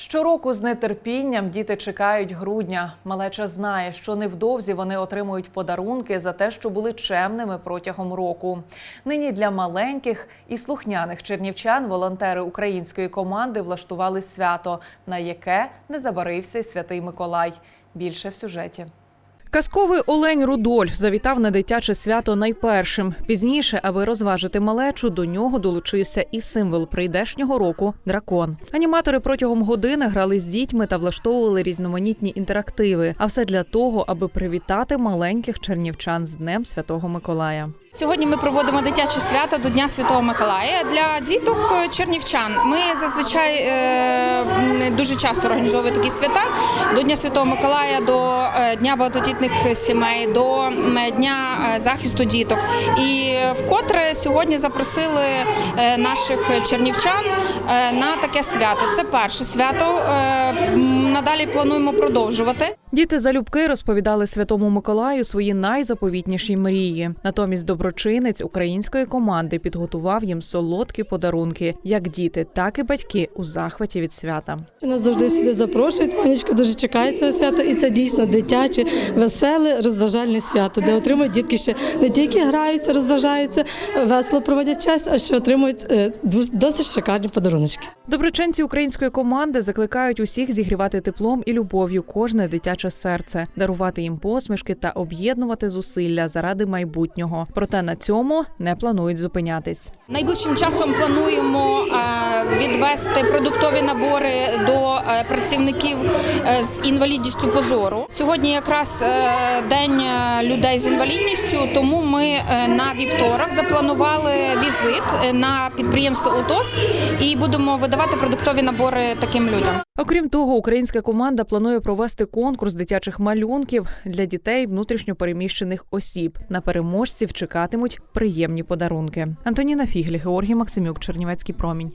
Щороку з нетерпінням діти чекають грудня. Малеча знає, що невдовзі вони отримують подарунки за те, що були чемними протягом року. Нині для маленьких і слухняних чернівчан волонтери української команди влаштували свято, на яке не забарився й святий Миколай. Більше в сюжеті. Казковий олень Рудольф завітав на дитяче свято найпершим. Пізніше, аби розважити малечу, до нього долучився і символ прийдешнього року дракон. Аніматори протягом години грали з дітьми та влаштовували різноманітні інтерактиви. А все для того, аби привітати маленьких чернівчан з Днем Святого Миколая. Сьогодні ми проводимо дитяче свято до Дня Святого Миколая для діток е, чернівчан. Ми зазвичай е, дуже часто організовуємо такі свята до Дня Святого Миколая, до е, Дня багатодітних сімей, до Дня захисту діток. І вкотре сьогодні запросили наших чернівчан на таке свято. Це перше свято. Надалі плануємо продовжувати. Діти залюбки розповідали святому Миколаю свої найзаповітніші мрії. Натомість доброчинець української команди підготував їм солодкі подарунки, як діти, так і батьки у захваті від свята. Нас завжди сюди запрошують. Ванечка дуже чекає цього свята, і це дійсно дитяче, веселе, розважальне свято, де отримують дітки ще не тільки граються, розважаються, весело проводять час, а ще отримують е, досить шикарні подаруночки. Доброчинці української команди закликають усіх зігрівати теплом і любов'ю кожне дитяче серце, дарувати їм посмішки та об'єднувати зусилля заради майбутнього. Проте на цьому не планують зупинятись. Найближчим часом плануємо е, відвести продуктові набори до е, працівників е, з інвалідністю по зору. Сьогодні якраз день людей з інвалідністю, тому ми на вівторок запланували візит на підприємство УТОС і будемо видавати продуктові набори таким людям. Окрім того, українська команда планує провести конкурс дитячих малюнків для дітей внутрішньопереміщених осіб. На переможців чекатимуть приємні подарунки. Антоніна Фіглі, Георгій Максимюк, Чернівецький промінь.